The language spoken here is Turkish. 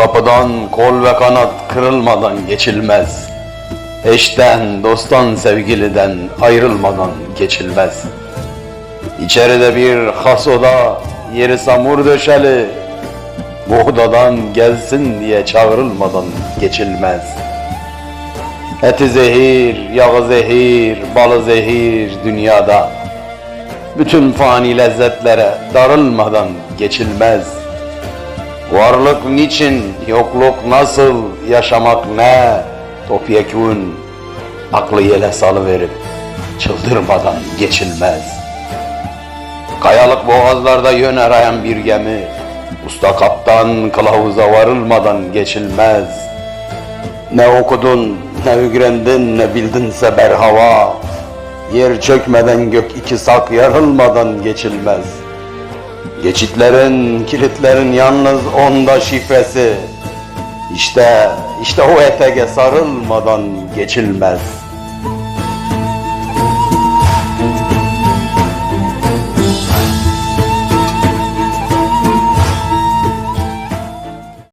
Korkudan kol ve kanat kırılmadan geçilmez. Eşten, dosttan, sevgiliden ayrılmadan geçilmez. İçeride bir has oda, yeri samur döşeli. Bu odadan gelsin diye çağrılmadan geçilmez. Eti zehir, yağı zehir, balı zehir dünyada. Bütün fani lezzetlere darılmadan geçilmez. Varlık niçin, yokluk nasıl, yaşamak ne? Topyekun, aklı yele salıverip çıldırmadan geçilmez. Kayalık boğazlarda yön arayan bir gemi, usta kaptan kılavuza varılmadan geçilmez. Ne okudun, ne öğrendin, ne bildinse berhava, yer çökmeden gök iki sak yarılmadan geçilmez. Geçitlerin, kilitlerin yalnız onda şifresi. İşte, işte o etege sarılmadan geçilmez.